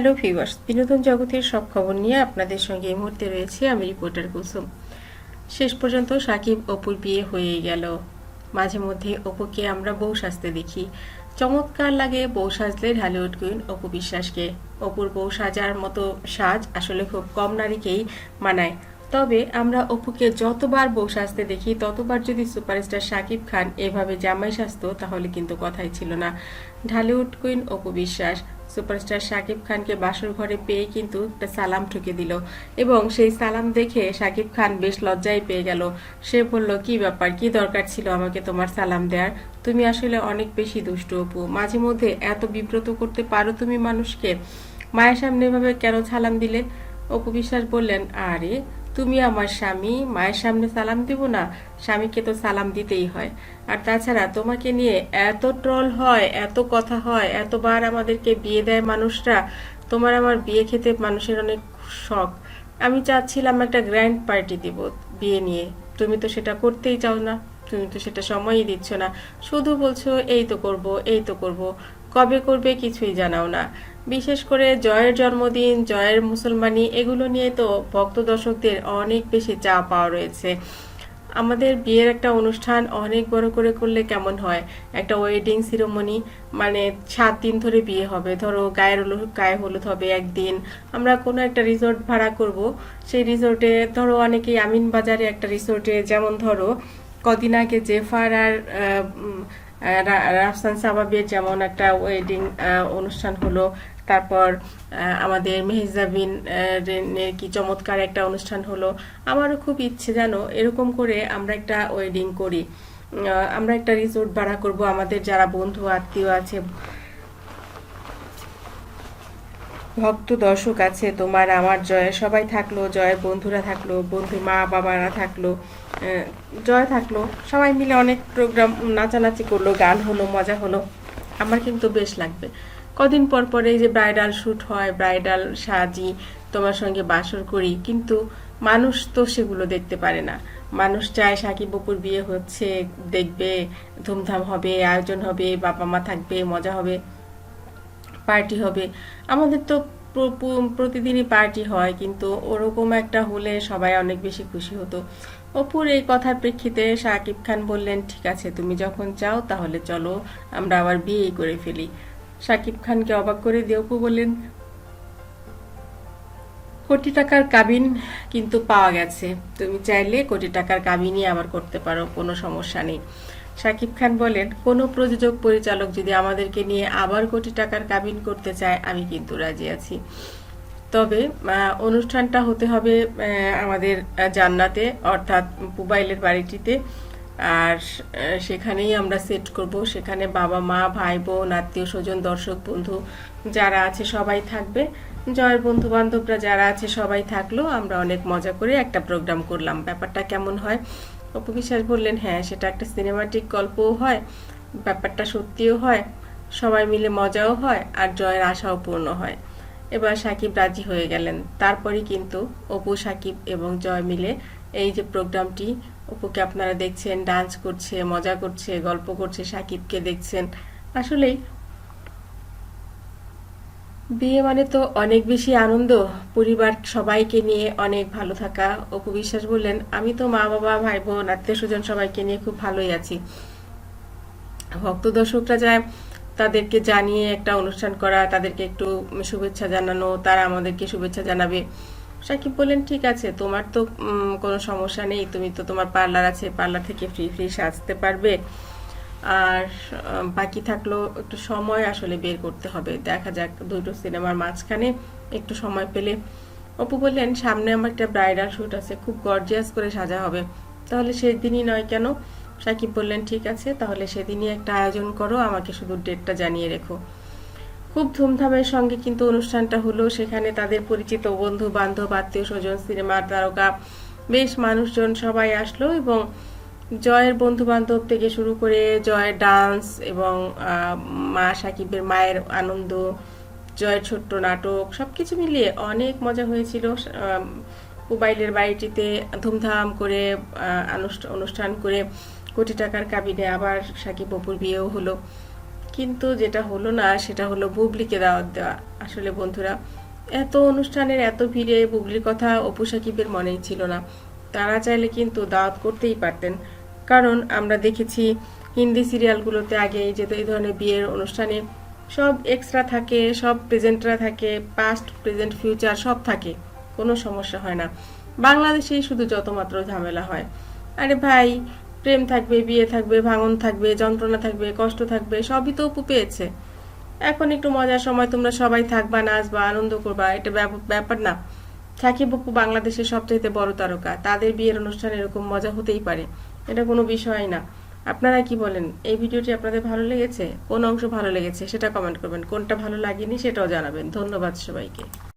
Hello viewers বিনোদন জগতের সব খবর নিয়ে আপনাদের সঙ্গে এই মুহূর্তে রয়েছে আমি রিপোর্টার কুসুম। শেষ পর্যন্ত সাকিব অপুর বিয়ে হয়ে গেল। মাঝে মধ্যে অপুকে আমরা বউ সাজতে দেখি। চমৎকার লাগে বউ সাজলে ঢালিউড কুইন অপু বিশ্বাসকে। অপুর বউ সাজার মতো সাজ আসলে খুব কম নারীকেই মানায়। তবে আমরা অপুকে যতবার বউ সাজতে দেখি, ততবার যদি সুপারস্টার শাকিব খান এভাবে জামাই সাজতো, তাহলে কিন্তু কথাই ছিল না। ঢালিউড কুইন অপু বিশ্বাস, সুপারস্টার শাকিব খানকে বাসর ঘরে পেয়ে কিন্তু একটা সালাম ঠুকে দিল এবং সেই সালাম দেখে শাকিব খান বেশ লজ্জায় পেয়ে গেল। সে বলল, কি ব্যাপার, কি দরকার ছিল আমাকে তোমার সালাম দেওয়ার তুমি আসলে অনেক বেশি দুষ্টু অপু। মাঝে মধ্যে এত বিব্রত করতে পারো তুমি মানুষকে? মায়ের সামনে এভাবে কেন সালাম দিলে? অপু বিশ্বাস বললেন, আরে তুমি আমার স্বামী, মায়ের সামনে সালাম দিব না, স্বামীকে তো সালাম দিতেই হয়। আর তাছাড়া তোমাকে নিয়ে এত ট্রল হয়, এত কথা হয়, এতবার আমাদেরকে বিয়ে দেয় মানুষরা, তোমার আমার বিয়ে খেতে মানুষের অনেক শখ। আমি চাচ্ছিলাম একটা গ্র্যান্ড পার্টি দিব বিয়ে নিয়ে। তুমি তো সেটা করতেই চাও না, তুমি তো সেটা সময়ই দিচ্ছ না। শুধু বলছো, এই তো করব, এই তো করব। কবে করবে কিছুই জানাও না। বিশেষ করে জয়ের জন্মদিন, জয়ের মুসলমানি, এগুলো নিয়ে তো ভক্ত দর্শকদের অনেক বেশি চা পাওয়া রয়েছে। আমাদের বিয়ের একটা অনুষ্ঠান অনেক বড় করে করলে কেমন হয়? একটা ওয়েডিং সিরোমনি মানে সাত দিন ধরে বিয়ে হবে। ধরো গায়ের হলুদ, গায়ে হলুদ হবে একদিন। আমরা কোনো একটা রিসোর্ট ভাড়া করব। সেই রিসোর্টে ধরো অনেকেই আমিন বাজারে একটা রিসোর্টে যেমন ধরো কদিন আগে জেফার আর রাফসান সাবাবের যেমন একটা ওয়েডিং অনুষ্ঠান হলো, তারপর আমাদের মেহজাবিন কি চমৎকার একটা অনুষ্ঠান হলো। আমারও খুব ইচ্ছে জানো, এরকম করে আমরা একটা ওয়েডিং করি। আমরা একটা রিসোর্ট ভাড়া করব আমাদের যারা বন্ধু, আত্মীয় আছে। ভক্ত, দর্শক আছে, তোমার, আমার, জয়। সবাই থাকল জয়ের বন্ধুরা থাকল, বন্ধু মা বাবারা থাকল। জয় থাকল। সবাই মিলে অনেক প্রোগ্রাম নাচানাচি করল, গান হলো, মজা হলো। আমার কিন্তু বেশ লাগবে। কদিন পর পরে যে ব্রাইডাল শ্যুট হয় ব্রাইডাল সাজি, তোমার সঙ্গে বাসর করি, কিন্তু মানুষ তো সেগুলো দেখতে পারে না। মানুষ চায় সাকিব বপুর বিয়ে হচ্ছে, দেখবে, ধুমধাম হবে, আয়োজন হবে, বাবা মা থাকবে, মজা হবে পার্টি হবে। আমাদের তো প্রতিদিনই পার্টি হয়, কিন্তু ওরকম একটা হলে সবাই অনেক বেশি খুশি হতো। অপুর এই কথার প্রেক্ষিতে শাকিব খান বললেন, ঠিক আছে, তুমি যখন চাও তাহলে চলো, আমরা আবার বিয়ে করে ফেলি। শাকিব খানকে অবাক করে দিয়ে অপু বললেন, কোটি টাকার কাবিন কিন্তু পাওয়া গেছে। তুমি চাইলে কোটি টাকার কাবিনই আবার করতে পারো, কোনো সমস্যা নেই। শাকিব খান বলেন, কোনো প্রযোজক পরিচালক যদি আমাদেরকে নিয়ে আবার কোটি টাকার কাবিন করতে চায়, আমি কিন্তু রাজি আছি। তবে অনুষ্ঠানটা হতে হবে আমাদের জান্নাতে, অর্থাৎ পুবাইলের বাড়িটিতে। আর সেখানেই আমরা সেট করব। সেখানে বাবা, মা, ভাই, বোন, আত্মীয় স্বজন, দর্শক, বন্ধু যারা আছে, সবাই থাকবে। জয়ের বন্ধু বান্ধবরা যারা আছে, সবাই থাকল। আমরা অনেক মজা করে একটা প্রোগ্রাম করলাম। ব্যাপারটা কেমন হয়? অপু বিশ্বাস বললেন হ্যাঁ সেটা একটা সিনেমাটিক গল্পও হয়, ব্যাপারটা সত্যিও হয়, সবাই মিলে মজাও হয় আর জয়ের আশাও পূর্ণ হয়। এবার সাকিব রাজি হয়ে গেলেন। তারপরে কিন্তু অপু, সাকিব এবং জয় মিলে এই যে প্রোগ্রামটি, অপুকে আপনারা দেখছেন, ডান্স করছে, মজা করছে, গল্প করছে, সাকিবকে দেখছেন। আসলেই বিয়ে মানে তো অনেক বেশি আনন্দ। পরিবার সবাইকে নিয়ে অনেক ভালো থাকা। অপু বিশ্বাস বললেন, আমি তো মা, বাবা, ভাই, বোন, আত্মীয় স্বজন সবাইকে নিয়ে খুব ভালোই আছি। ভক্ত দর্শকরা যায় তাদেরকে জানিয়ে একটা অনুষ্ঠান করা, তাদেরকে একটু শুভেচ্ছা জানানো, তারা আমাদেরকে শুভেচ্ছা জানাবে। সাকিব বললেন, ঠিক আছে, তোমার তো কোনো সমস্যা নেই। তুমি তো তোমার পার্লার আছে, পার্লার থেকে ফ্রি ফ্রি সাজতে পারবে। আর বাকি থাকল একটু সময় আসলে বের করতে হবে। দেখা যাক, দুটো সিনেমার মাঝখানে একটু সময় পেলে। অপু বললেন, সামনে আমার একটা ব্রাইডাল শ্যুট আছে, খুব গর্জিয়াস করে সাজা হবে। তাহলে সেদিনই নয় কেন? সাকিব বললেন, ঠিক আছে, তাহলে সেদিনই একটা আয়োজন করো, আমাকে শুধু ডেটটা জানিয়ে রেখো। খুব ধুমধামের সঙ্গে কিন্তু অনুষ্ঠানটা হলো। সেখানে তাদের পরিচিত বন্ধু বান্ধব আত্মীয় স্বজন সিনেমার তারকা, বেশ মানুষজন সবাই আসলো এবং জয়ের বন্ধু বান্ধব থেকে শুরু করে জয়ের ডান্স এবং মা সাকিবের মায়ের আনন্দ, জয়ের ছোট্ট নাটক, সবকিছু মিলিয়ে অনেক মজা হয়েছিল। মোবাইলের বাড়িটিতে ধুমধাম করে অনুষ্ঠান করে কোটি টাকার কাবিনে আবার সাকিব অপুর বিয়েও হলো। কিন্তু যেটা হলো না, সেটা হলো বুবলিকে দাওয়াত দেওয়া। আসলে বন্ধুরা, এত অনুষ্ঠানের এত ভিড়ে বুবলির কথা অপু সাকিবের মনেই ছিল না। তারা চাইলে কিন্তু দাওয়াত করতেই পারতেন। কারণ আমরা দেখেছি হিন্দি সিরিয়ালগুলোতে আগে যে এই ধরনের বিয়ের অনুষ্ঠানে সব এক্সট্রা থাকে, সব প্রেজেন্টরা থাকে পাস্ট প্রেজেন্ট ফিউচার সব থাকে, কোনো সমস্যা হয় না। বাংলাদেশেই শুধু যত মাত্র ঝামেলা হয়। আরে ভাই, প্রেম থাকবে, বিয়ে থাকবে, ভাঙন থাকবে, যন্ত্রণা থাকবে, কষ্ট থাকবে, সবই তো অপু পেয়েছে। এখন একটু মজার সময় তোমরা সবাই থাকবা, নাচবা, আনন্দ করবা, এটা ব্যাপার না। সাকিব অপু বাংলাদেশের সবচাইতে বড় তারকা। তাদের বিয়ের অনুষ্ঠান এরকম মজা হতেই পারে। এটা কোনো বিষয় না। আপনারা কি বলেন? এই ভিডিওটি আপনাদের ভালো লেগেছে? কোন অংশ ভালো লেগেছে সেটা কমেন্ট করবেন। কোনটা ভালো লাগেনি সেটাও জানাবেন। ধন্যবাদ সবাইকে।